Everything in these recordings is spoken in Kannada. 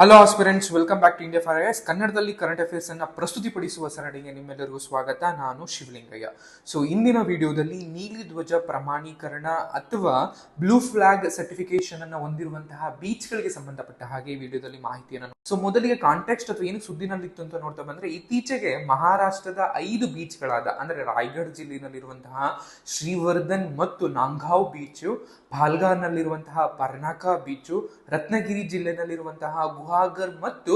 Hello aspirants welcome back to India for S ಕನ್ನಡದಲ್ಲಿ ಕರೆಂಟ್ ಅಫೇರ್ಸ್ ಅನ್ನ ಪ್ರಸ್ತುತಿಪಡಿಸುವ ಸರಣಿಗೆ ನಿಮ್ಮೆಲ್ಲರಿಗೂ ಸ್ವಾಗತ. ನಾನು ಶಿವಲಿಂಗಯ್ಯ. ಸೊ ಇಂದಿನ ವಿಡಿಯೋದಲ್ಲಿ ನೀಲಿ ಧ್ವಜ ಪ್ರಮಾಣೀಕರಣ ಅಥವಾ ಬ್ಲೂ ಫ್ಲಾಗ್ ಸರ್ಟಿಫಿಕೇಶನ್ ಅನ್ನ ಹೊಂದಿರುವಂತಹ ಬೀಚ್ಗಳಿಗೆ ಸಂಬಂಧಪಟ್ಟ ಹಾಗೆ ವಿಡಿಯೋದಲ್ಲಿ ಮಾಹಿತಿಯನ್ನು ಸೊ ಮೊದಲಿಗೆ ಕಾಂಟೆಕ್ಸ್ಟ್ ಅಥವಾ ಏನು ಸುದ್ದಿನಲ್ಲಿತ್ತು ಅಂತ ನೋಡ್ತಾ ಬಂದ್ರೆ, ಇತ್ತೀಚೆಗೆ ಮಹಾರಾಷ್ಟ್ರದ ಐದು ಬೀಚ್ಗಳಾದ ಅಂದ್ರೆ ರಾಯ್ಗಢ ಜಿಲ್ಲೆಯಲ್ಲಿರುವಂತಹ ಶ್ರೀವರ್ಧನ್ ಮತ್ತು ನಾಂಗಾವ್ ಬೀಚು ಪಾಲ್ಗಾರ್ನಲ್ಲಿರುವಂತಹ ಪರ್ನಾಕಾ ಬೀಚು ರತ್ನಗಿರಿ ಜಿಲ್ಲೆನಲ್ಲಿರುವಂತಹ ಗುಹಾಗರ್ ಮತ್ತು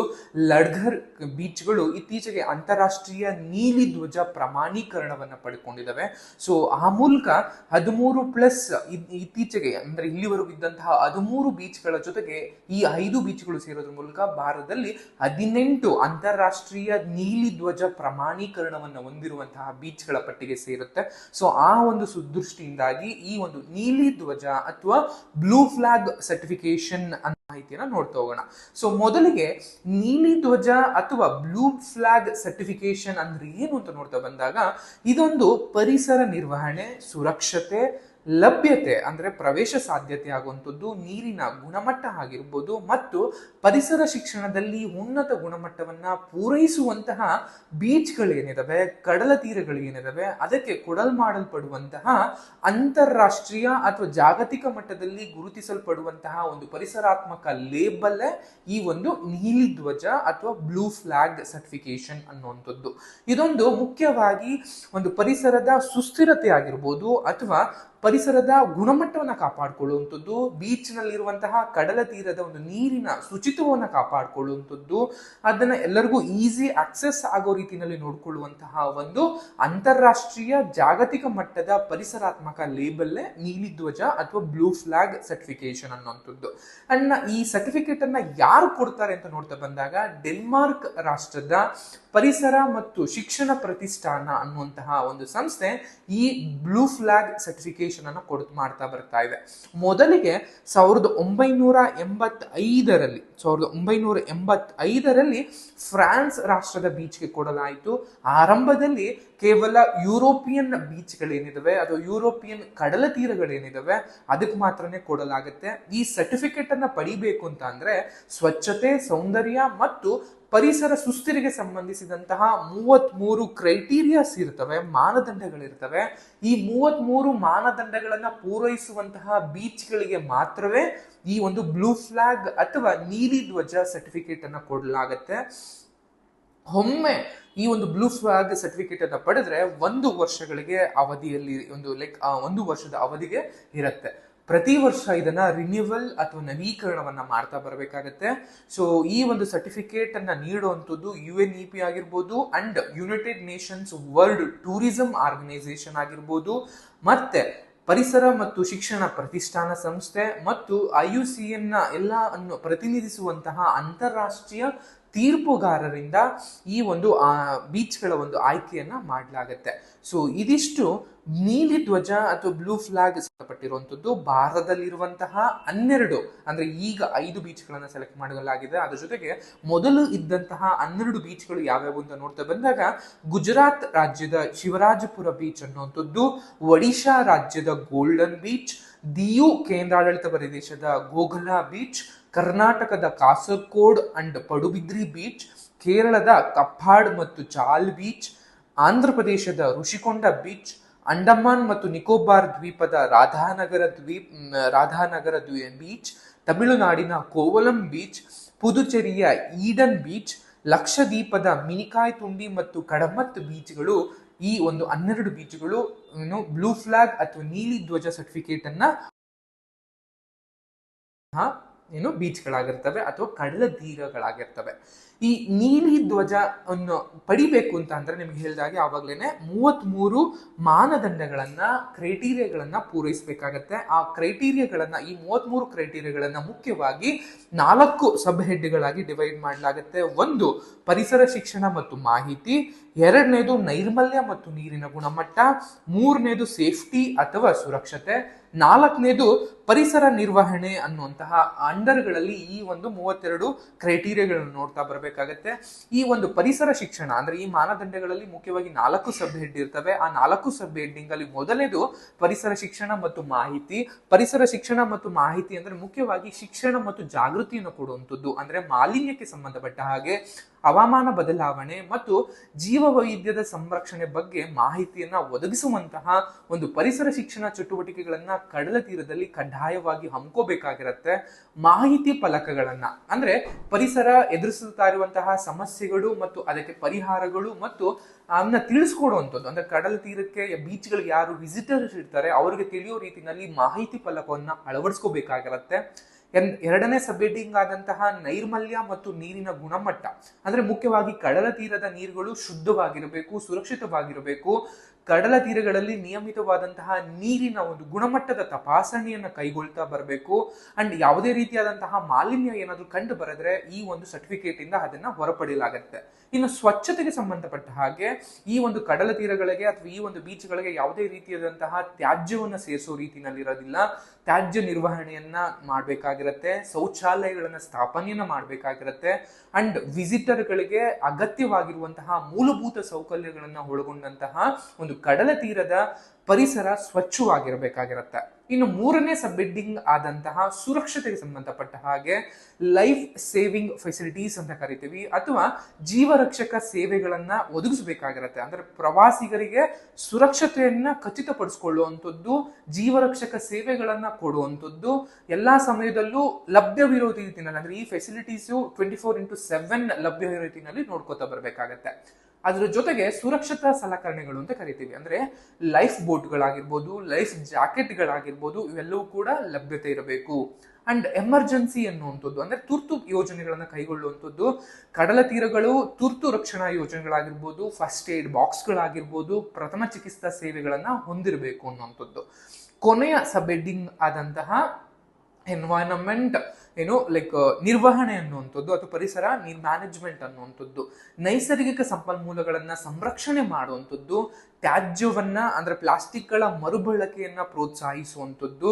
ಲಡ್ಘರ್ ಬೀಚ್ಗಳು ಇತ್ತೀಚೆಗೆ ಅಂತಾರಾಷ್ಟ್ರೀಯ ನೀಲಿ ಧ್ವಜ ಪ್ರಮಾಣೀಕರಣವನ್ನು ಪಡ್ಕೊಂಡಿದ್ದಾವೆ ಸೊ ಆ ಮೂಲಕ ಹದಿಮೂರು ಪ್ಲಸ್ ಇತ್ತೀಚೆಗೆ ಅಂದ್ರೆ ಇಲ್ಲಿವರೆಗೂ ಇದ್ದಂತಹ ಹದಿಮೂರು ಬೀಚ್ಗಳ ಜೊತೆಗೆ ಈ ಐದು ಬೀಚ್ಗಳು ಸೇರೋದ್ರ ಮೂಲಕ ಭಾರತದಲ್ಲಿ ಹದಿನೆಂಟು ಅಂತಾರಾಷ್ಟ್ರೀಯ ನೀಲಿ ಧ್ವಜ ಪ್ರಮಾಣೀಕರಣವನ್ನು ಹೊಂದಿರುವಂತಹ ಬೀಚ್ಗಳ ಪಟ್ಟಿಗೆ ಸೇರುತ್ತೆ. ಸೊ ಆ ಒಂದು ಸುದೃಷ್ಟಿಯಿಂದಾಗಿ ಈ ಒಂದು ನೀಲಿ ಧ್ವಜ ಅಥವಾ ಬ್ಲೂ ಫ್ಲಾಗ್ ಸರ್ಟಿಫಿಕೇಶನ್ ಮಾಹಿತಿಯನ್ನ ನೋಡ್ತಾ ಹೋಗೋಣ. ಸೊ ಮೊದಲಿಗೆ ನೀಲಿ ಧ್ವಜ ಅಥವಾ ಬ್ಲೂ ಫ್ಲಾಗ್ ಸರ್ಟಿಫಿಕೇಶನ್ ಅಂದ್ರೆ ಏನು ಅಂತ ನೋಡ್ತಾ ಬಂದಾಗ ಇದೊಂದು ಪರಿಸರ ನಿರ್ವಹಣೆ, ಸುರಕ್ಷತೆ ಲಭ್ಯತೆ ಅಂದರೆ ಪ್ರವೇಶ ಸಾಧ್ಯತೆ ಆಗುವಂಥದ್ದು, ನೀರಿನ ಗುಣಮಟ್ಟ ಆಗಿರ್ಬೋದು ಮತ್ತು ಪರಿಸರ ಶಿಕ್ಷಣದಲ್ಲಿ ಉನ್ನತ ಗುಣಮಟ್ಟವನ್ನು ಪೂರೈಸುವಂತಹ ಬೀಚ್ಗಳೇನಿದಾವೆ, ಕಡಲ ತೀರಗಳು ಏನಿದಾವೆ, ಅದಕ್ಕೆ ಕೊಡಲ್ ಮಾಡಲ್ಪಡುವಂತಹ ಅಂತಾರಾಷ್ಟ್ರೀಯ ಅಥವಾ ಜಾಗತಿಕ ಮಟ್ಟದಲ್ಲಿ ಗುರುತಿಸಲ್ಪಡುವಂತಹ ಒಂದು ಪರಿಸರಾತ್ಮಕ ಲೇಬಲ್ ಈ ಒಂದು ನೀಲಿ ಧ್ವಜ ಅಥವಾ ಬ್ಲೂ ಫ್ಲಾಗ್ ಸರ್ಟಿಫಿಕೇಶನ್ ಅನ್ನುವಂಥದ್ದು. ಇದೊಂದು ಮುಖ್ಯವಾಗಿ ಒಂದು ಪರಿಸರದ ಸುಸ್ಥಿರತೆ ಆಗಿರ್ಬೋದು ಅಥವಾ ಪರಿಸರದ ಗುಣಮಟ್ಟವನ್ನು ಕಾಪಾಡಿಕೊಳ್ಳುವಂಥದ್ದು, ಬೀಚ್ನಲ್ಲಿರುವಂತಹ ಕಡಲ ತೀರದ ಒಂದು ನೀರಿನ ಶುಚಿತ್ವವನ್ನು ಕಾಪಾಡಿಕೊಳ್ಳುವಂಥದ್ದು, ಅದನ್ನ ಎಲ್ಲರಿಗೂ ಈಸಿ ಅಕ್ಸೆಸ್ ಆಗೋ ರೀತಿಯಲ್ಲಿ ನೋಡಿಕೊಳ್ಳುವಂತಹ ಒಂದು ಅಂತಾರಾಷ್ಟ್ರೀಯ ಜಾಗತಿಕ ಮಟ್ಟದ ಪರಿಸರಾತ್ಮಕ ಲೇಬಲ್ಲೇ ನೀಲಿ ಧ್ವಜ ಅಥವಾ ಬ್ಲೂ ಫ್ಲಾಗ್ ಸರ್ಟಿಫಿಕೇಶನ್ ಅನ್ನುವಂಥದ್ದು ಅಣ್ಣ ಈ ಸರ್ಟಿಫಿಕೇಟ್ ಅನ್ನ ಯಾರು ಕೊಡ್ತಾರೆ ಅಂತ ನೋಡ್ತಾ ಬಂದಾಗ ಡೆನ್ಮಾರ್ಕ್ ರಾಷ್ಟ್ರದ ಪರಿಸರ ಮತ್ತು ಶಿಕ್ಷಣ ಪ್ರತಿಷ್ಠಾನ ಅನ್ನುವಂತಹ ಒಂದು ಸಂಸ್ಥೆ ಈ ಬ್ಲೂ ಫ್ಲಾಗ್ ಸರ್ಟಿಫಿಕೇಶನ್ ಅನ್ನು ಕೊಡ್, ಮಾಡ್ತಾ ಬರ್ತಾ ಇದೆ. ಮೊದಲಿಗೆ ಸಾವಿರದ ಒಂಬೈನೂರ ಎಂಬತ್ತೈದರಲ್ಲಿ, ಸಾವಿರದ ಒಂಬೈನೂರ ಎಂಬತ್ತೈದರಲ್ಲಿ ಫ್ರಾನ್ಸ್ ರಾಷ್ಟ್ರದ ಬೀಚ್ಗೆ ಕೊಡಲಾಯಿತು. ಆರಂಭದಲ್ಲಿ ಕೇವಲ ಯುರೋಪಿಯನ್ ಬೀಚ್ಗಳೇನಿದಾವೆ, ಅಥವಾ ಯುರೋಪಿಯನ್ ಕಡಲ ತೀರಗಳೇನಿದಾವೆ, ಅದಕ್ಕೆ ಮಾತ್ರನೇ ಕೊಡಲಾಗುತ್ತೆ. ಈ ಸರ್ಟಿಫಿಕೇಟ್ ಅನ್ನ ಪಡಿಬೇಕು ಅಂತ ಅಂದ್ರೆ ಸ್ವಚ್ಛತೆ, ಸೌಂದರ್ಯ ಮತ್ತು ಪರಿಸರ ಸುಸ್ಥಿರಿಗೆ ಸಂಬಂಧಿಸಿದಂತಹ ಮೂವತ್ತ್ಮೂರು ಕ್ರೈಟೀರಿಯಾಸ್ ಇರ್ತವೆ, ಮಾನದಂಡಗಳಿರ್ತವೆ. ಈ ಮೂವತ್ತ್ಮೂರು ಮಾನದಂಡಗಳನ್ನು ಪೂರೈಸುವಂತಹ ಬೀಚ್ಗಳಿಗೆ ಮಾತ್ರವೇ ಈ ಒಂದು ಬ್ಲೂ ಫ್ಲಾಗ್ ಅಥವಾ ನೀಲಿ ಧ್ವಜ ಸರ್ಟಿಫಿಕೇಟ್ ಅನ್ನು ಕೊಡಲಾಗತ್ತೆ. ಒಮ್ಮೆ ಈ ಒಂದು ಬ್ಲೂ ಫ್ಲಾಗ್ ಸರ್ಟಿಫಿಕೇಟ್ ಅನ್ನ ಪಡೆದ್ರೆ ಒಂದು ವರ್ಷಗಳಿಗೆ ಅವಧಿಯಲ್ಲಿ ಒಂದು ಲೈಕ್ ಒಂದು ವರ್ಷದ ಅವಧಿಗೆ ಇರುತ್ತೆ. ಪ್ರತಿ ವರ್ಷ ಇದನ್ನ ರಿನ್ಯೂವಲ್ ಅಥವಾ ನವೀಕರಣವನ್ನ ಮಾಡ್ತಾ ಬರಬೇಕಾಗತ್ತೆ. ಸೊ ಈ ಒಂದು ಸರ್ಟಿಫಿಕೇಟ್ ಅನ್ನ ನೀಡುವಂಥದ್ದು ಯು ಎನ್ ಇ ಪಿ ಆಗಿರ್ಬೋದು and United Nations World Tourism Organisation ಆಗಿರ್ಬೋದು. ಮತ್ತೆ ಪರಿಸರ ಮತ್ತು ಶಿಕ್ಷಣ ಪ್ರತಿಷ್ಠಾನ ಸಂಸ್ಥೆ ಮತ್ತು ಐ ಯು ಸಿ ಎನ್ನ ಎಲ್ಲ ಪ್ರತಿನಿಧಿಸುವಂತಹ ಅಂತಾರಾಷ್ಟ್ರೀಯ ತೀರ್ಪುಗಾರರಿಂದ ಈ ಒಂದು ಬೀಚ್ಗಳ ಒಂದು ಆಯ್ಕೆಯನ್ನ ಮಾಡಲಾಗತ್ತೆ. ಸೊ ಇದಿಷ್ಟು ನೀಲಿ ಧ್ವಜ ಅಥವಾ ಬ್ಲೂ ಫ್ಲಾಗ್ ಸಂಬಂಧಪಟ್ಟಿರುವಂತದ್ದು ಭಾರತದಲ್ಲಿರುವಂತಹ ಹನ್ನೆರಡು, ಅಂದ್ರೆ ಈಗ ಐದು ಬೀಚ್ಗಳನ್ನು ಸೆಲೆಕ್ಟ್ ಮಾಡಲಾಗಿದೆ. ಅದ್ರ ಜೊತೆಗೆ ಮೊದಲು ಇದ್ದಂತಹ ಹನ್ನೆರಡು ಬೀಚ್ಗಳು ಯಾವ್ಯಾವು ಅಂತ ನೋಡ್ತಾ ಬಂದಾಗ ಗುಜರಾತ್ ರಾಜ್ಯದ ಶಿವರಾಜಪುರ ಬೀಚ್ ಅನ್ನುವಂಥದ್ದು, ಒಡಿಶಾ ರಾಜ್ಯದ ಗೋಲ್ಡನ್ ಬೀಚ್ ದಿಯು ಕೇಂದ್ರಾಡಳಿತ ಪ್ರದೇಶದ ಗೋಗಲಾ ಬೀಚ್ ಕರ್ನಾಟಕದ ಕಾಸರ್ಕೋಡ್ ಅಂಡ್ ಪಡುಬಿದ್ರಿ ಬೀಚ್ ಕೇರಳದ ಕಪ್ಪಾಡ್ ಮತ್ತು ಚಾಲ್ ಬೀಚ್ ಆಂಧ್ರ ಪ್ರದೇಶದ ಋಷಿಕೊಂಡ ಬೀಚ್ ಅಂಡಮಾನ್ ಮತ್ತು ನಿಕೋಬಾರ್ ದ್ವೀಪದ ರಾಧಾನಗರ ದ್ವೀಪ್ ರಾಧಾನಗರ ಬೀಚ್ ತಮಿಳುನಾಡಿನ ಕೋವಲಂ ಬೀಚ್ ಪುದುಚೇರಿಯ ಈಡನ್ ಬೀಚ್ ಲಕ್ಷದ್ವೀಪದ ಮಿನಿಕಾಯ್ ತುಂಡಿ ಮತ್ತು ಕಡಮತ್ ಬೀಚ್ಗಳು ಈ ಒಂದು ಹನ್ನೆರಡು ಬೀಚ್ಗಳು ಬ್ಲೂ ಫ್ಲಾಗ್ ಅಥವಾ ನೀಲಿ ಧ್ವಜ ಸರ್ಟಿಫಿಕೇಟ್ ಅನ್ನ ಏನು ಬೀಚ್ಗಳಾಗಿರ್ತವೆ ಅಥವಾ ಕಡಲ ತೀರಗಳಾಗಿರ್ತವೆ ಈ ನೀಲಿ ಧ್ವಜ ಅನ್ನು ಪಡಿಬೇಕು ಅಂತ ಅಂದ್ರೆ ನಿಮ್ಗೆ ಹೇಳಿದಾಗೆ ಆವಾಗ್ಲೇನೆ ಮೂವತ್ತ್ ಮೂರು ಮಾನದಂಡಗಳನ್ನ, ಕ್ರೈಟೀರಿಯಾಗಳನ್ನ ಪೂರೈಸಬೇಕಾಗತ್ತೆ. ಆ ಕ್ರೈಟೀರಿಯಾಗಳನ್ನ, ಈ ಮೂವತ್ತ್ಮೂರು ಕ್ರೈಟೀರಿಯಾಗಳನ್ನ ಮುಖ್ಯವಾಗಿ ನಾಲ್ಕು ಸಬ್ ಹೆಡ್ಗಳಾಗಿ ಡಿವೈಡ್ ಮಾಡಲಾಗುತ್ತೆ. ಒಂದು ಪರಿಸರ ಶಿಕ್ಷಣ ಮತ್ತು ಮಾಹಿತಿ, ಎರಡನೇದು ನೈರ್ಮಲ್ಯ ಮತ್ತು ನೀರಿನ ಗುಣಮಟ್ಟ, ಮೂರನೇದು ಸೇಫ್ಟಿ ಅಥವಾ ಸುರಕ್ಷತೆ, ನಾಲ್ಕನೇದು ಪರಿಸರ ನಿರ್ವಹಣೆ ಅನ್ನುವಂತಹ ಅಂಡರ್ಗಳಲ್ಲಿ ಈ ಒಂದು ಮೂವತ್ತೆರಡು ಕ್ರೈಟೀರಿಯಾಗಳನ್ನು ನೋಡ್ತಾ ಬರಬೇಕಾಗತ್ತೆ. ಈ ಒಂದು ಪರಿಸರ ಶಿಕ್ಷಣ ಅಂದ್ರೆ ಈ ಮಾನದಂಡಗಳಲ್ಲಿ ಮುಖ್ಯವಾಗಿ ನಾಲ್ಕು ಸಬ್ ಹೆಡ್ ಇರ್ತವೆ. ಆ ನಾಲ್ಕು ಸಬ್ ಹೆಡ್ಡಿಂಗ್ ಅಲ್ಲಿ ಮೊದಲನೇದು ಪರಿಸರ ಶಿಕ್ಷಣ ಮತ್ತು ಮಾಹಿತಿ. ಪರಿಸರ ಶಿಕ್ಷಣ ಮತ್ತು ಮಾಹಿತಿ ಅಂದ್ರೆ ಮುಖ್ಯವಾಗಿ ಶಿಕ್ಷಣ ಮತ್ತು ಜಾಗೃತಿಯನ್ನು ಕೊಡುವಂಥದ್ದು ಅಂದ್ರೆ ಮಾಲಿನ್ಯಕ್ಕೆ ಸಂಬಂಧಪಟ್ಟ ಹಾಗೆ ಹವಾಮಾನ ಬದಲಾವಣೆ ಮತ್ತು ಜೀವ ವೈವಿಧ್ಯದ ಸಂರಕ್ಷಣೆ ಬಗ್ಗೆ ಮಾಹಿತಿಯನ್ನ ಒದಗಿಸುವಂತಹ ಒಂದು ಪರಿಸರ ಶಿಕ್ಷಣ ಚಟುವಟಿಕೆಗಳನ್ನ ಕಡಲ ತೀರದಲ್ಲಿ ಕಡ್ಡಾಯವಾಗಿ ಹಮ್ಕೋಬೇಕಾಗಿರತ್ತೆ ಮಾಹಿತಿ ಫಲಕಗಳನ್ನ. ಅಂದ್ರೆ ಪರಿಸರ ಎದುರಿಸುತ್ತಾ ಇರುವಂತಹ ಸಮಸ್ಯೆಗಳು ಮತ್ತು ಅದಕ್ಕೆ ಪರಿಹಾರಗಳು ಮತ್ತು ಅದನ್ನ ತಿಳಿಸ್ಕೊಡುವಂಥದ್ದು. ಅಂದ್ರೆ ಕಡಲ ತೀರಕ್ಕೆ ಬೀಚ್ಗಳಿಗೆ ಯಾರು ವಿಸಿಟರ್ಸ್ ಇರ್ತಾರೆ, ಅವರಿಗೆ ತಿಳಿಯೋ ರೀತಿಯಲ್ಲಿ ಮಾಹಿತಿ ಫಲಕವನ್ನ ಅಳವಡಿಸ್ಕೋಬೇಕಾಗಿರತ್ತೆ. ಎರಡನೇ ಸಬ್ಬೆಡ್ಡಿಂಗ್ ಆದಂತಹ ನೈರ್ಮಲ್ಯ ಮತ್ತು ನೀರಿನ ಗುಣಮಟ್ಟ. ಅಂದ್ರೆ ಮುಖ್ಯವಾಗಿ ಕಡಲ ತೀರದ ನೀರುಗಳು ಶುದ್ಧವಾಗಿರಬೇಕು, ಸುರಕ್ಷಿತವಾಗಿರಬೇಕು. ಕಡಲ ತೀರಗಳಲ್ಲಿ ನಿಯಮಿತವಾದಂತಹ ನೀರಿನ ಒಂದು ಗುಣಮಟ್ಟದ ತಪಾಸಣೆಯನ್ನು ಕೈಗೊಳ್ತಾ ಬರಬೇಕು. ಅಂಡ್ ಯಾವುದೇ ರೀತಿಯಾದಂತಹ ಮಾಲಿನ್ಯ ಏನಾದರೂ ಕಂಡು ಬರೆದ್ರೆ ಈ ಒಂದು ಸರ್ಟಿಫಿಕೇಟ್ ಇಂದ ಅದನ್ನ ಹೊರಪಡೆಯಲಾಗುತ್ತೆ. ಇನ್ನು ಸ್ವಚ್ಛತೆಗೆ ಸಂಬಂಧಪಟ್ಟ ಹಾಗೆ ಈ ಒಂದು ಕಡಲ ತೀರಗಳಿಗೆ ಅಥವಾ ಈ ಒಂದು ಬೀಚ್ಗಳಿಗೆ ಯಾವುದೇ ರೀತಿಯಾದಂತಹ ತ್ಯಾಜ್ಯವನ್ನು ಸೇರಿಸೋ ರೀತಿನಲ್ಲಿ ಇರೋದಿಲ್ಲ ತ್ಯಾಜ್ಯ ನಿರ್ವಹಣೆಯನ್ನ ಮಾಡಬೇಕಾಗಿರತ್ತೆ, ಶೌಚಾಲಯಗಳನ್ನ ಸ್ಥಾಪನೆಯನ್ನ ಮಾಡಬೇಕಾಗಿರತ್ತೆ ಅಂಡ್ ವಿಸಿಟರ್ಗಳಿಗೆ ಅಗತ್ಯವಾಗಿರುವಂತಹ ಮೂಲಭೂತ ಸೌಕರ್ಯಗಳನ್ನ ಒಳಗೊಂಡಂತಹ ಒಂದು ಕಡಲ ತೀರದ ಪರಿಸರ ಸ್ವಚ್ಛವಾಗಿರಬೇಕಾಗಿರುತ್ತೆ. ಇನ್ನು ಮೂರನೇ ಸಬ್ಹೆಡ್ಡಿಂಗ್ ಆದಂತಹ ಸುರಕ್ಷತೆಗೆ ಸಂಬಂಧಪಟ್ಟ ಹಾಗೆ ಲೈಫ್ ಸೇವಿಂಗ್ ಫೆಸಿಲಿಟೀಸ್ ಅಂತ ಕರಿತೀವಿ, ಅಥವಾ ಜೀವರಕ್ಷಕ ಸೇವೆಗಳನ್ನ ಒದಗಿಸಬೇಕಾಗಿರುತ್ತೆ. ಅಂದ್ರೆ ಪ್ರವಾಸಿಗರಿಗೆ ಸುರಕ್ಷತೆಯನ್ನ ಖಚಿತಪಡಿಸಿಕೊಳ್ಳುವಂಥದ್ದು, ಜೀವರಕ್ಷಕ ಸೇವೆಗಳನ್ನ ಕೊಡುವಂಥದ್ದು, ಎಲ್ಲಾ ಸಮಯದಲ್ಲೂ ಲಭ್ಯವಿರೋ ರೀತಿನಲ್ಲಿ ಅಂದ್ರೆ ಈ facilities twenty four into seven ಲಭ್ಯ ಇರೋ ರೀತಿನಲ್ಲಿ ನೋಡ್ಕೋತಾ ಬರ್ಬೇಕಾಗತ್ತೆ. ಅದ್ರ ಜೊತೆಗೆ ಸುರಕ್ಷತಾ ಸಲಕರಣೆಗಳು ಅಂತ ಕರಿತೀವಿ. ಅಂದ್ರೆ ಲೈಫ್ ಬೋಟ್ಗಳಾಗಿರ್ಬೋದು ಲೈಫ್ ಜಾಕೆಟ್ಗಳಾಗಿರ್ಬೋದು ಇವೆಲ್ಲವೂ ಕೂಡ ಲಭ್ಯತೆ ಇರಬೇಕು. ಅಂಡ್ ಎಮರ್ಜೆನ್ಸಿ ಅನ್ನುವಂಥದ್ದು, ಅಂದ್ರೆ ತುರ್ತು ಯೋಜನೆಗಳನ್ನು ಕೈಗೊಳ್ಳುವಂಥದ್ದು, ಕಡಲ ತೀರಗಳು ತುರ್ತು ರಕ್ಷಣಾ ಯೋಜನೆಗಳಾಗಿರ್ಬೋದು ಫಸ್ಟ್ ಏಡ್ ಬಾಕ್ಸ್ಗಳಾಗಿರ್ಬೋದು ಪ್ರಥಮ ಚಿಕಿತ್ಸಾ ಸೇವೆಗಳನ್ನು ಹೊಂದಿರಬೇಕು ಅನ್ನುವಂಥದ್ದು. ಕೊನೆಯ ಸಬ್-ಹೆಡ್ಡಿಂಗ್ ಆದಂತಹ ಎನ್ವೈರನ್ಮೆಂಟ್ ಏನು ಲೈಕ್ ನಿರ್ವಹಣೆ ಅನ್ನುವಂಥದ್ದು ಅಥವಾ ಪರಿಸರ ನೀರ್ ಮ್ಯಾನೇಜ್ಮೆಂಟ್ ಅನ್ನುವಂಥದ್ದು, ನೈಸರ್ಗಿಕ ಸಂಪನ್ಮೂಲಗಳನ್ನ ಸಂರಕ್ಷಣೆ ಮಾಡುವಂಥದ್ದು, ತ್ಯಾಜ್ಯವನ್ನ, ಅಂದ್ರೆ ಪ್ಲಾಸ್ಟಿಕ್ಗಳ ಮರುಬಳಕೆಯನ್ನ ಪ್ರೋತ್ಸಾಹಿಸುವಂಥದ್ದು,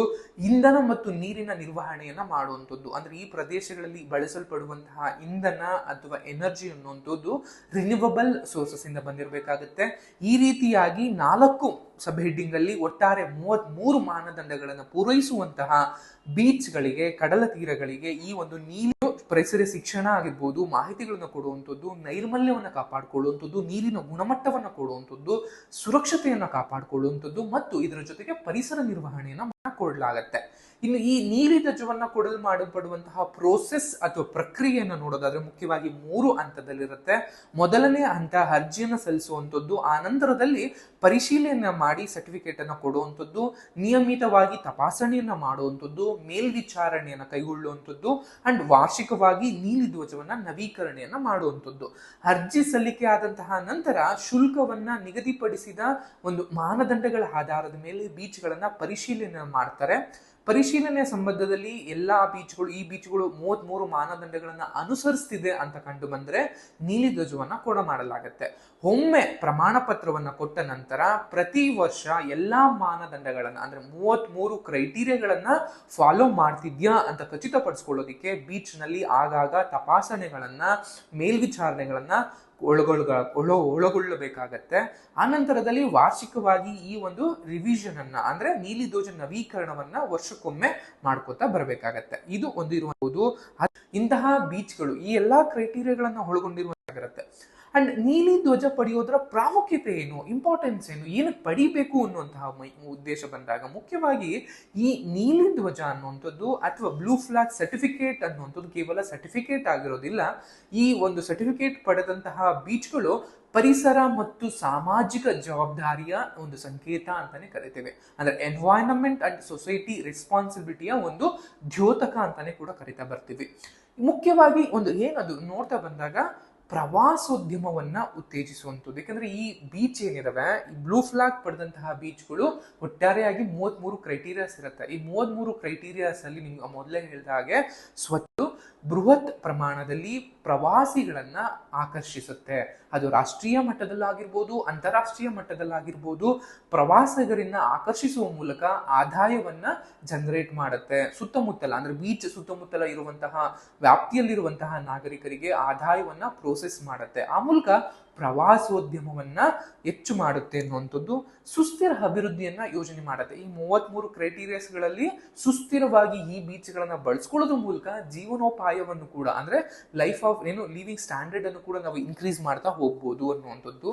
ಇಂಧನ ಮತ್ತು ನೀರಿನ ನಿರ್ವಹಣೆಯನ್ನ ಮಾಡುವಂಥದ್ದು. ಅಂದ್ರೆ ಈ ಪ್ರದೇಶಗಳಲ್ಲಿ ಬಳಸಲ್ಪಡುವಂತಹ ಇಂಧನ ಅಥವಾ ಎನರ್ಜಿ ಅನ್ನುವಂಥದ್ದು ರಿನ್ಯೂವಬಲ್ ಸೋರ್ಸಸ್ ಇಂದ ಬಂದಿರಬೇಕಾಗುತ್ತೆ. ಈ ರೀತಿಯಾಗಿ ನಾಲ್ಕು ಸಬ್ ಹೆಡ್ಡಿಂಗ್ ಅಲ್ಲಿ ಒಟ್ಟಾರೆ ಮೂವತ್ತ್ ಮೂರು ಮಾನದಂಡಗಳನ್ನು ಪೂರೈಸುವಂತಹ ಬೀಚ್ಗಳಿಗೆ ಕಡಲ ತೀರಗಳಿಗೆ ಈ ಒಂದು ನೀರು ಪರಿಸರ ಶಿಕ್ಷಣ ಆಗಿರ್ಬೋದು, ಮಾಹಿತಿಗಳನ್ನು ಕೊಡುವಂಥದ್ದು, ನೈರ್ಮಲ್ಯವನ್ನು ಕಾಪಾಡಿಕೊಳ್ಳುವಂಥದ್ದು, ನೀರಿನ ಗುಣಮಟ್ಟವನ್ನು ಕೊಡುವಂಥದ್ದು, ಸುರಕ್ಷತೆಯನ್ನು ಕಾಪಾಡಿಕೊಳ್ಳುವಂಥದ್ದು ಮತ್ತು ಇದರ ಜೊತೆಗೆ ಪರಿಸರ ನಿರ್ವಹಣೆಯನ್ನು ಮಾಡಿಕೊಳ್ಳಲಾಗತ್ತೆ ಇನ್ನು ಈ ನೀಲಿ ಧ್ವಜವನ್ನ ಕೊಡಲು ಮಾಡಲ್ಪಡುವಂತಹ ಪ್ರೋಸೆಸ್ ಅಥವಾ ಪ್ರಕ್ರಿಯೆಯನ್ನು ನೋಡೋದಾದ್ರೆ ಮುಖ್ಯವಾಗಿ ಮೂರು ಹಂತದಲ್ಲಿರುತ್ತೆ. ಮೊದಲನೇ ಹಂತ ಅರ್ಜಿಯನ್ನು ಸಲ್ಲಿಸುವಂಥದ್ದು, ಆ ನಂತರದಲ್ಲಿ ಪರಿಶೀಲನೆ ಮಾಡಿ ಸರ್ಟಿಫಿಕೇಟ್ ಅನ್ನು ಕೊಡುವಂಥದ್ದು, ನಿಯಮಿತವಾಗಿ ತಪಾಸಣೆಯನ್ನ ಮಾಡುವಂಥದ್ದು, ಮೇಲ್ವಿಚಾರಣೆಯನ್ನು ಕೈಗೊಳ್ಳುವಂಥದ್ದು ಅಂಡ್ ವಾರ್ಷಿಕವಾಗಿ ನೀಲಿ ಧ್ವಜವನ್ನ ನವೀಕರಣೆಯನ್ನ ಮಾಡುವಂಥದ್ದು. ಅರ್ಜಿ ಸಲ್ಲಿಕೆ ಆದಂತಹ ನಂತರ ಶುಲ್ಕವನ್ನ ನಿಗದಿಪಡಿಸಿದ ಒಂದು ಮಾನದಂಡಗಳ ಆಧಾರದ ಮೇಲೆ ಬೀಚ್ಗಳನ್ನ ಪರಿಶೀಲನೆ ಮಾಡ್ತಾರೆ. ಪರಿಶೀಲನೆ ಸಂಬಂಧದಲ್ಲಿ ಎಲ್ಲಾ ಬೀಚ್ಗಳು, ಈ ಬೀಚ್ಗಳು ಮೂವತ್ಮೂರು ಮಾನದಂಡಗಳನ್ನು ಅನುಸರಿಸ್ತಿದೆ ಅಂತ ಕಂಡು ಬಂದರೆ ನೀಲಿ ಧ್ವಜವನ್ನ ಕೂಡ ಮಾಡಲಾಗುತ್ತೆ. ಒಮ್ಮೆ ಪ್ರಮಾಣ ಪತ್ರವನ್ನ ಕೊಟ್ಟ ನಂತರ ಪ್ರತಿ ವರ್ಷ ಎಲ್ಲಾ ಮಾನದಂಡಗಳನ್ನು, ಅಂದ್ರೆ ಮೂವತ್ಮೂರು ಕ್ರೈಟೀರಿಯಾಗಳನ್ನ ಫಾಲೋ ಮಾಡ್ತಿದ್ಯಾ ಅಂತ ಖಚಿತಪಡಿಸ್ಕೊಳ್ಳೋದಿಕ್ಕೆ ಬೀಚ್ನಲ್ಲಿ ಆಗಾಗ ತಪಾಸಣೆಗಳನ್ನ, ಮೇಲ್ವಿಚಾರಣೆಗಳನ್ನ ಒಳಗೊಳ್ಗ, ಒಳ, ಒಳಗೊಳ್ಳಬೇಕಾಗತ್ತೆ. ಆನಂತರದಲ್ಲಿ ನಂತರದಲ್ಲಿ ವಾರ್ಷಿಕವಾಗಿ ಈ ಒಂದು ರಿವಿಷನ್ ಅನ್ನ ಅಂದ್ರೆ ನೀಲಿ ಧ್ವಜ ನವೀಕರಣವನ್ನ ವರ್ಷಕ್ಕೊಮ್ಮೆ ಮಾಡ್ಕೋತಾ ಬರಬೇಕಾಗತ್ತೆ. ಇದು ಒಂದು ಇರುವುದು ಇಂತಹ ಬೀಚ್ಗಳು ಈ ಎಲ್ಲಾ ಕ್ರೈಟೀರಿಯಾಗಳನ್ನ ಒಳಗೊಂಡಿರುವಂತಾಗಿರುತ್ತೆ. ಅಂಡ್ ನೀಲಿ ಧ್ವಜ ಪಡೆಯೋದರ ಪ್ರಾಮುಖ್ಯತೆ ಏನು? ಇಂಪಾರ್ಟೆನ್ಸ್ ಏನು? ಏನಕ್ಕೆ ಪಡಿಬೇಕು ಅನ್ನುವಂತಹ ಉದ್ದೇಶ ಬಂದಾಗ ಮುಖ್ಯವಾಗಿ ಈ ನೀಲಿ ಧ್ವಜ ಅನ್ನುವಂಥದ್ದು ಅಥವಾ ಬ್ಲೂ ಫ್ಲಾಗ್ ಸರ್ಟಿಫಿಕೇಟ್ ಅನ್ನುವಂಥದ್ದು ಕೇವಲ ಸರ್ಟಿಫಿಕೇಟ್ ಆಗಿರೋದಿಲ್ಲ. ಈ ಒಂದು ಸರ್ಟಿಫಿಕೇಟ್ ಪಡೆದಂತಹ ಬೀಚ್ಗಳು ಪರಿಸರ ಮತ್ತು ಸಾಮಾಜಿಕ ಜವಾಬ್ದಾರಿಯ ಒಂದು ಸಂಕೇತ ಅಂತಾನೆ ಕರಿತೇವೆ. ಅಂದ್ರೆ ಎನ್ವೈರನ್ಮೆಂಟ್ ಅಂಡ್ ಸೊಸೈಟಿ ರೆಸ್ಪಾನ್ಸಿಬಿಲಿಟಿಯ ಒಂದು ದ್ಯೋತಕ ಅಂತಾನೆ ಕೂಡ ಕರಿತಾ ಬರ್ತೀವಿ. ಮುಖ್ಯವಾಗಿ ಒಂದು ಏನದು ನೋಡ್ತಾ ಬಂದಾಗ ಪ್ರವಾಸೋದ್ಯಮವನ್ನ ಉತ್ತೇಜಿಸುವಂಥದ್ದು. ಯಾಕಂದ್ರೆ ಈ ಬೀಚ್ ಏನಿದಾವೆ ಈ ಬ್ಲೂ ಫ್ಲಾಗ್ ಪಡೆದಂತಹ ಬೀಚ್ಗಳು ಒಟ್ಟಾರೆಯಾಗಿ ಮೂವತ್ತ್ಮೂರು ಕ್ರೈಟೀರಿಯಾಸ್ ಇರುತ್ತೆ. ಈ ಮೂವತ್ಮೂರು ಕ್ರೈಟೀರಿಯಾಸ್ ಅಲ್ಲಿ ನಿಮ್ಗೆ ಮೊದಲೇ ಹೇಳಿದ ಹಾಗೆ ಸ್ವತ್ತು ಬೃಹತ್ ಪ್ರಮಾಣದಲ್ಲಿ ಪ್ರವಾಸಿಗಳನ್ನು ಆಕರ್ಷಿಸುತ್ತೆ. ಅದು ರಾಷ್ಟ್ರೀಯ ಮಟ್ಟದಲ್ಲಾಗಿರ್ಬೋದು, ಅಂತಾರಾಷ್ಟ್ರೀಯ ಮಟ್ಟದಲ್ಲಾಗಿರ್ಬೋದು ಪ್ರವಾಸಿಗರನ್ನ ಆಕರ್ಷಿಸುವ ಮೂಲಕ ಆದಾಯವನ್ನ ಜನರೇಟ್ ಮಾಡುತ್ತೆ. ಸುತ್ತಮುತ್ತಲ, ಅಂದ್ರೆ ಬೀಚ್ ಸುತ್ತಮುತ್ತಲ ಇರುವಂತಹ ವ್ಯಾಪ್ತಿಯಲ್ಲಿರುವಂತಹ ನಾಗರಿಕರಿಗೆ ಆದಾಯವನ್ನ ಪ್ರೋಸೆಸ್ ಮಾಡುತ್ತೆ. ಆ ಮೂಲಕ ಪ್ರವಾಸೋದ್ಯಮವನ್ನ ಹೆಚ್ಚು ಮಾಡುತ್ತೆ ಅನ್ನುವಂಥದ್ದು ಸುಸ್ಥಿರ ಅಭಿವೃದ್ಧಿಯನ್ನ ಯೋಜನೆ ಮಾಡುತ್ತೆ. ಈ ಮೂವತ್ಮೂರು ಕ್ರೈಟೀರಿಯಾಸ್ಗಳಲ್ಲಿ ಸುಸ್ಥಿರವಾಗಿ ಈ ಬೀಚ್ಗಳನ್ನ ಬಳಸ್ಕೊಳ್ಳೋದ್ರ ಮೂಲಕ ಜೀವನೋಪಾಯವನ್ನು ಕೂಡ ಅಂದ್ರೆ ಲೈಫ್ ಆಫ್ ಏನು ಲಿವಿಂಗ್ ಸ್ಟ್ಯಾಂಡರ್ಡ್ ಅನ್ನು ಕೂಡ ನಾವು ಇನ್ಕ್ರೀಸ್ ಮಾಡ್ತಾ ಹೋಗ್ಬೋದು ಅನ್ನುವಂಥದ್ದು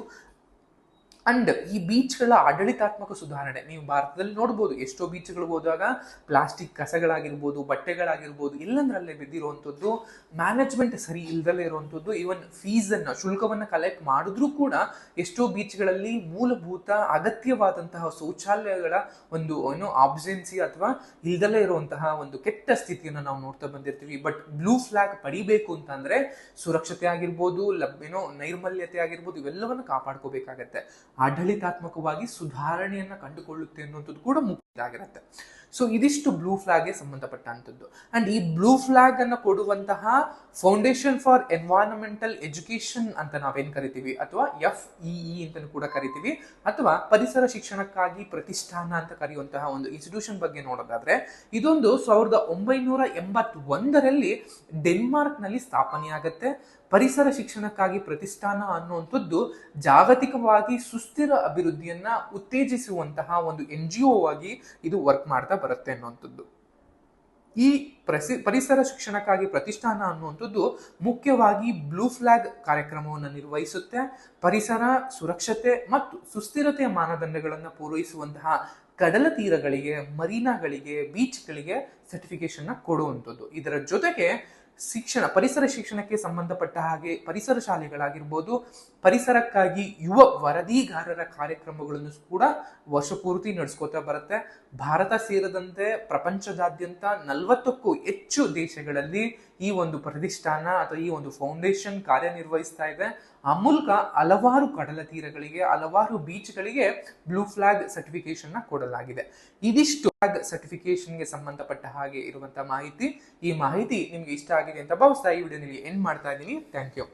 ಅಂಡ್ ಈ ಬೀಚ್ಗಳ ಆಡಳಿತಾತ್ಮಕ ಸುಧಾರಣೆ, ನೀವು ಭಾರತದಲ್ಲಿ ನೋಡ್ಬೋದು, ಎಷ್ಟೋ ಬೀಚ್ಗಳು ಹೋದಾಗ ಪ್ಲಾಸ್ಟಿಕ್ ಕಸಗಳಾಗಿರ್ಬೋದು, ಬಟ್ಟೆಗಳಾಗಿರ್ಬೋದು ಎಲ್ಲಂದ್ರಲ್ಲೇ ಬಿದ್ದಿರುವಂಥದ್ದು ಮ್ಯಾನೇಜ್ಮೆಂಟ್ ಸರಿ ಇಲ್ದಲೇ ಇರುವಂಥದ್ದು ಈವನ್ ಫೀಸನ್ನು, ಶುಲ್ಕವನ್ನು ಕಲೆಕ್ಟ್ ಮಾಡಿದ್ರೂ ಕೂಡ ಎಷ್ಟೋ ಬೀಚ್ಗಳಲ್ಲಿ ಮೂಲಭೂತ ಅಗತ್ಯವಾದಂತಹ ಶೌಚಾಲಯಗಳ ಒಂದು, ಏನು ಆಬ್ಸೆನ್ಸಿ ಅಥವಾ ಇಲ್ದಲೇ ಇರುವಂತಹ ಒಂದು ಕೆಟ್ಟ ಸ್ಥಿತಿಯನ್ನು ನಾವು ನೋಡ್ತಾ ಬಂದಿರ್ತೀವಿ. ಬಟ್ ಬ್ಲೂ ಫ್ಲಾಗ್ ಪಡಿಬೇಕು ಅಂತಂದ್ರೆ ಸುರಕ್ಷತೆ ಆಗಿರ್ಬೋದು ಏನೋ, ನೈರ್ಮಲ್ಯತೆ ಆಗಿರ್ಬೋದು, ಇವೆಲ್ಲವನ್ನು ಕಾಪಾಡ್ಕೋಬೇಕಾಗತ್ತೆ. ಆಡಳಿತಾತ್ಮಕವಾಗಿ ಸುಧಾರಣೆಯನ್ನು ಕಂಡುಕೊಳ್ಳುತ್ತೆ ಅನ್ನುವಂಥದ್ದು ಕೂಡ ಮುಖ್ಯವಾಗಿರುತ್ತೆ ಸೊ ಇದಿಷ್ಟು ಬ್ಲೂ ಫ್ಲಾಗ್ಗೆ ಸಂಬಂಧಪಟ್ಟಂಥದ್ದು. ಅಂಡ್ ಈ ಬ್ಲೂ ಫ್ಲಾಗ್ ಅನ್ನು ಕೊಡುವಂತಹ ಫೌಂಡೇಶನ್ ಫಾರ್ ಎನ್ವೈರನ್ಮೆಂಟಲ್ ಎಜುಕೇಶನ್ ಅಂತ ನಾವೇನ್ ಕರಿತೀವಿ? ಅಥವಾ ಎಫ್ ಇ ಅಂತ ಕೂಡ ಕರಿತೀವಿ. ಅಥವಾ ಪರಿಸರ ಶಿಕ್ಷಣಕ್ಕಾಗಿ ಪ್ರತಿಷ್ಠಾನ ಅಂತ ಕರೆಯುವಂತಹ ಒಂದು ಇನ್ಸ್ಟಿಟ್ಯೂಷನ್ ಬಗ್ಗೆ ನೋಡೋದಾದ್ರೆ, ಇದೊಂದು ಸಾವಿರದ ಒಂಬೈನೂರ ಎಂಬತ್ತೊಂದರಲ್ಲಿ ಡೆನ್ಮಾರ್ಕ್ನಲ್ಲಿ ಸ್ಥಾಪನೆಯಾಗತ್ತೆ. ಪರಿಸರ ಶಿಕ್ಷಣಕ್ಕಾಗಿ ಪ್ರತಿಷ್ಠಾನ ಅನ್ನುವಂಥದ್ದು ಜಾಗತಿಕವಾಗಿ ಸುಸ್ಥಿರ ಅಭಿವೃದ್ಧಿಯನ್ನ ಉತ್ತೇಜಿಸುವಂತಹ ಒಂದು ಎನ್ ಜಿ ಒ ಆಗಿ ಇದು ವರ್ಕ್ ಮಾಡ್ತಾ ಬರುತ್ತೆ ಅನ್ನುವಂಥದ್ದು. ಈ ಪ್ರಸಿ, ಪರಿಸರ ಶಿಕ್ಷಣಕ್ಕಾಗಿ ಪ್ರತಿಷ್ಠಾನ ಅನ್ನುವಂಥದ್ದು ಮುಖ್ಯವಾಗಿ ಬ್ಲೂ ಫ್ಲಾಗ್ ಕಾರ್ಯಕ್ರಮವನ್ನು ನಿರ್ವಹಿಸುತ್ತೆ. ಪರಿಸರ, ಸುರಕ್ಷತೆ ಮತ್ತು ಸುಸ್ಥಿರತೆಯ ಮಾನದಂಡಗಳನ್ನು ಪೂರೈಸುವಂತಹ ಕಡಲ ತೀರಗಳಿಗೆ, ಮರೀನಾಗಳಿಗೆ ಬೀಚ್ಗಳಿಗೆ ಸರ್ಟಿಫಿಕೇಶನ್ ಕೊಡುವಂಥದ್ದು. ಇದರ ಜೊತೆಗೆ ಶಿಕ್ಷಣ, ಪರಿಸರ ಶಿಕ್ಷಣಕ್ಕೆ ಸಂಬಂಧಪಟ್ಟ ಹಾಗೆ ಪರಿಸರ ಶಾಲೆಗಳಾಗಿರ್ಬೋದು, ಪರಿಸರಕ್ಕಾಗಿ ಯುವ ವರದಿಗಾರರ ಕಾರ್ಯಕ್ರಮಗಳನ್ನು ಕೂಡ ವರ್ಷಪೂರ್ತಿ ನಡೆಸ್ಕೋತಾ ಬರುತ್ತೆ. ಭಾರತ ಸೇರಿದಂತೆ ಪ್ರಪಂಚದಾದ್ಯಂತ ನಲವತ್ತಕ್ಕೂ ಹೆಚ್ಚು ದೇಶಗಳಲ್ಲಿ ಈ ಒಂದು ಪ್ರತಿಷ್ಠಾನ ಅಥವಾ ಈ ಒಂದು ಫೌಂಡೇಶನ್ ಕಾರ್ಯನಿರ್ವಹಿಸ್ತಾ ಇದೆ. ಆ ಮೂಲಕ ಹಲವಾರು ಕಡಲ ತೀರಗಳಿಗೆ ಹಲವಾರು ಬೀಚ್ಗಳಿಗೆ ಬ್ಲೂ ಫ್ಲಾಗ್ ಸರ್ಟಿಫಿಕೇಶನ್ ಕೊಡಲಾಗಿದೆ. ಇದಿಷ್ಟು ಫ್ಲಾಗ್ ಸರ್ಟಿಫಿಕೇಶನ್ಗೆ ಸಂಬಂಧಪಟ್ಟ ಹಾಗೆ ಇರುವಂತಹ ಮಾಹಿತಿ. ಈ ಮಾಹಿತಿ ನಿಮ್ಗೆ ಇಷ್ಟ ಆಗಿದೆ ಅಂತ ಭಾವಿಸ್ತಾ ಈ ವಿಡಿಯೋನಲ್ಲಿ ಎಂಡ್ ಮಾಡ್ತಾ ಇದ್ದೀನಿ. Thank you